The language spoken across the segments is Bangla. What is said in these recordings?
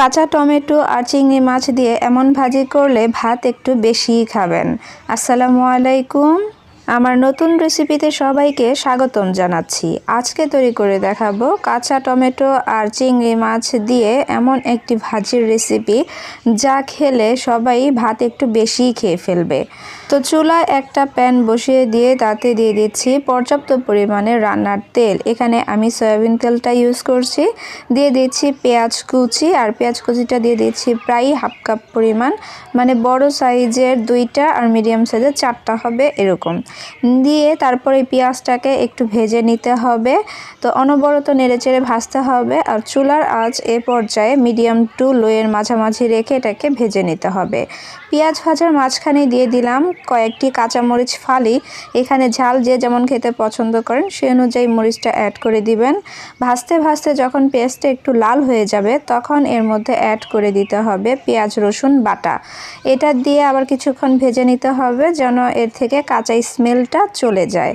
কাঁচা টমেটো আর চিংড়ি মাছ দিয়ে এমন ভাজি করলে ভাত একটু বেশিই খাবেন। আসসালামু আলাইকুম। আমার নতুন রেসিপিতে সবাইকে স্বাগতম জানাচ্ছি। আজকে তৈরি করে দেখাবো কাঁচা টমেটো আর চিংড়ি মাছ দিয়ে এমন একটি ভাজির রেসিপি যা খেলে সবাই ভাত একটু বেশিই খেয়ে ফেলবে। তো চুলায় একটা প্যান বসিয়ে দিয়ে তাতে দিয়ে দিচ্ছি পর্যাপ্ত পরিমাণে রান্নার তেল। এখানে আমি সয়াবিন তেলটা ইউজ করছি। দিয়ে দিচ্ছি পেঁয়াজ কুচি আর পেঁয়াজ কুচিটা দিয়ে দিচ্ছি প্রায় হাফ কাপ পরিমাণ। মানে বড় সাইজের দুইটা আর মিডিয়াম সাইজের চারটা হবে এরকম। দিয়ে তারপরে পেঁয়াজটাকে একটু ভেজে নিতে হবে। তো অনবরত নেড়েচেড়ে ভাজতে হবে আর চুলার আঁচ এ পর্যায়ে মিডিয়াম টু লোয়ের মাঝামাঝি রেখে এটাকে ভেজে নিতে হবে। পেঁয়াজ ভাজার মাঝখানে দিয়ে দিলাম কয়েকটি কাঁচামরিচ ফালি। এখানে ঝাল যে যেমন খেতে পছন্দ করেন, সে অনুযায়ী মরিচটা অ্যাড করে দিবেন। ভাজতে ভাজতে যখন পেঁয়াজটা একটু লাল হয়ে যাবে, তখন এর মধ্যে অ্যাড করে দিতে হবে পেঁয়াজ রসুন বাটা। এটা দিয়ে আবার কিছুক্ষণ ভেজে নিতে হবে যেন এর থেকে কাঁচা স্মেলটা চলে যায়।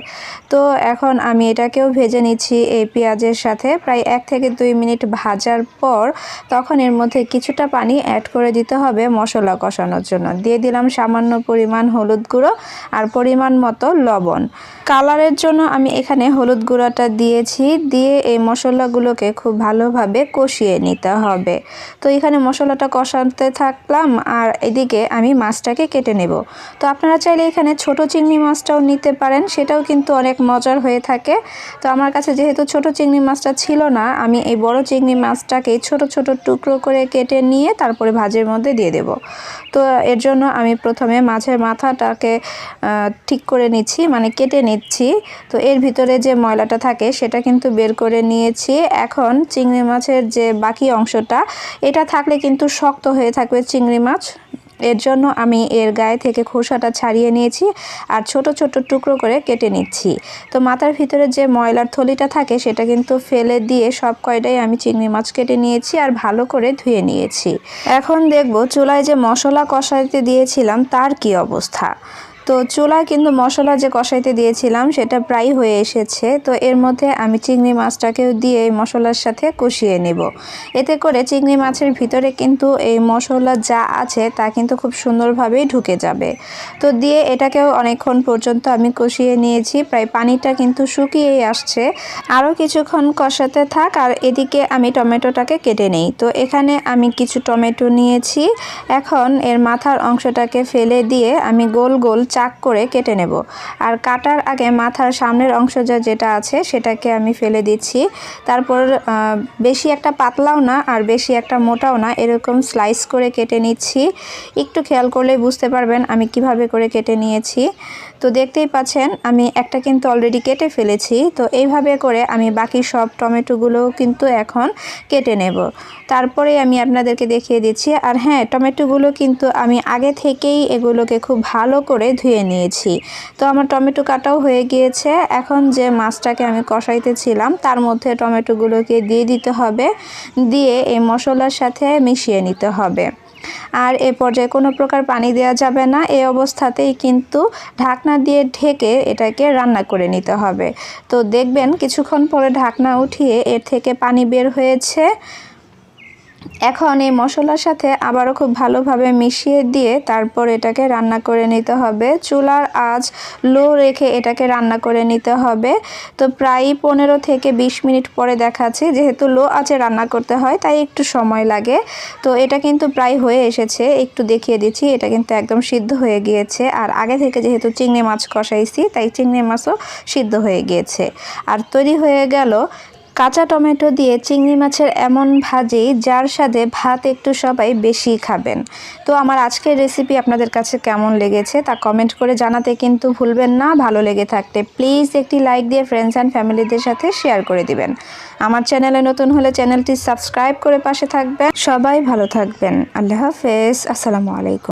তো এখন আমি এটাকেও ভেজে নিচ্ছি এই পেঁয়াজের সাথে। প্রায় এক থেকে দুই মিনিট ভাজার পর তখন এর মধ্যে কিছুটা পানি অ্যাড করে দিতে হবে মশলা কষানোর জন্য। দিয়ে দিলাম সামান্য পরিমাণ হলুদ গুঁড়ো আর পরিমাণ মতো লবণ। কালারের জন্য আমি এখানে হলুদ গুঁড়োটা দিয়েছি। দিয়ে এই মশলাগুলোকে খুব ভালোভাবে কষিয়ে নিতে হবে। তো এখানে মশলাটা কষাতে থাকলাম আর এদিকে আমি মাছটাকে কেটে নেব। তো আপনারা চাইলে এখানে ছোট চিংড়ি মাছটাও নিতে পারেন, সেটাও কিন্তু অনেক মজার হয়ে থাকে। তো আমার কাছে যেহেতু ছোট চিংড়ি মাছটা ছিল না, আমি এই বড় চিংড়ি মাছটাকে ছোট ছোট টুকরো করে কেটে নিয়ে তারপরে ভাজের মধ্যে দিয়ে দেব। তো এর জন্য আমি প্রথমে মাছের মাথাটাকে ঠিক করে নিচ্ছি মানে কেটে নিচ্ছি। তো এর ভিতরে যে ময়লাটা থাকে সেটা কিন্তু বের করে নিয়েছি। এখন চিংড়ি মাছের যে বাকি অংশটা, এটা থাকলে কিন্তু শক্ত হয়ে থাকবে চিংড়ি মাছ। এর জন্য আমি এর গায়ে থেকে খোসাটা ছাড়িয়ে নিয়েছি আর ছোট ছোট টুকরো করে কেটে নিচ্ছি। তো মাথার ভিতরে যে ময়লার থলিটা থাকে সেটা কিন্তু ফেলে দিয়ে সব কয়টাই আমি চিংড়ি মাছ কেটে নিয়েছি আর ভালো করে ধুয়ে নিয়েছি। এখন দেখব চুলায় যে মশলা কষাইতে দিয়েছিলাম তার কি অবস্থা। তো চুলায় কিন্তু মশলা যে কষাইতে দিয়েছিলাম, সেটা প্রায় হয়ে এসেছে। তো এর মধ্যে আমি চিংড়ি মাছটাকেও দিয়ে এই মশলার সাথে কষিয়ে নেব। এতে করে চিংড়ি মাছের ভিতরে কিন্তু এই মশলা যা আছে, তা কিন্তু খুব সুন্দরভাবেই ঢুকে যাবে। তো দিয়ে এটাকেও অনেকক্ষণ পর্যন্ত আমি কষিয়ে নিয়েছি। প্রায় পানিটা কিন্তু শুকিয়েই আসছে। আরও কিছুক্ষণ কষাতে থাক, আর এদিকে আমি টমেটোটাকে কেটে নেই। তো এখানে আমি কিছু টমেটো নিয়েছি। এখন এর মাথার অংশটাকে ফেলে দিয়ে আমি গোল গোল চাক করে কেটে নেব। আর কাটার আগে মাথার সামনের অংশ যা যেটা আছে সেটাকে আমি ফেলে দিচ্ছি। তারপর বেশি একটা পাতলাও না আর বেশি একটা মোটাও না, এরকম স্লাইস করে কেটে নিচ্ছি। একটু খেয়াল করলে বুঝতে পারবেন আমি কীভাবে করে কেটে নিয়েছি। তো দেখতেই পাচ্ছেন, আমি একটা কিন্তু অলরেডি কেটে ফেলেছি। তো এইভাবে করে আমি বাকি সব টমেটোগুলোও কিন্তু এখন কেটে নেব। তারপরে আমি আপনাদেরকে দেখিয়ে দিচ্ছি। আর হ্যাঁ টমেটোগুলো কিন্তু আমি আগে থেকেই এগুলোকে খুব ভালো করে ধুয়ে নিয়েছি। তো আমার টমেটো কাটাও হয়ে গিয়েছে। এখন যে মাছটাকে আমি কষাইতেছিলাম, তার মধ্যে টমেটোগুলোকে দিয়ে দিতে হবে। দিয়ে এই মশলার সাথে মিশিয়ে নিতে হবে। আর এ পর্যায়ে কোনো প্রকার পানি দেওয়া যাবে না। এই অবস্থাতেই কিন্তু ঢাকনা দিয়ে ঢেকে এটাকে রান্না করে নিতে হবে। তো দেখবেন, কিছুক্ষণ পরে ঢাকনা উঠিয়ে এর থেকে পানি বের হয়েছে। এখন এই মশলার সাথে আবারও খুব ভালোভাবে মিশিয়ে দিয়ে তারপর এটাকে রান্না করে নিতে হবে। চুলার আঁচ লো রেখে এটাকে রান্না করে নিতে হবে। তো প্রায় পনেরো থেকে ২০ মিনিট পরে দেখাচ্ছি, যেহেতু লো আঁচে রান্না করতে হয়, তাই একটু সময় লাগে। তো এটা কিন্তু প্রায় হয়ে এসেছে, একটু দেখিয়ে দিচ্ছি, এটা কিন্তু একদম সিদ্ধ হয়ে গিয়েছে। আর আগে থেকে যেহেতু চিংড়ি মাছ কষাইছি, তাই চিংড়ি মাছও সিদ্ধ হয়ে গিয়েছে। আর তৈরি হয়ে গেল কাঁচা টমেটো দিয়ে চিংড়ি মাছের এমন ভাজি, যার সাথে ভাত একটু সবাই বেশি খাবেন। তো আমার আজকের রেসিপি আপনাদের কাছে কেমন লেগেছে তা কমেন্ট করে জানাতে কিন্তু ভুলবেন না, ভালো লেগে থাকলে প্লিজ একটি লাইক দিয়ে ফ্রেন্ডস অ্যান্ড ফ্যামিলিদের সাথে শেয়ার করে দিবেন। আমার চ্যানেলে নতুন হলে চ্যানেলটি সাবস্ক্রাইব করে পাশে থাকবেন। সবাই ভালো থাকবেন। আল্লাহ হাফেজ। আসসালামু আলাইকুম।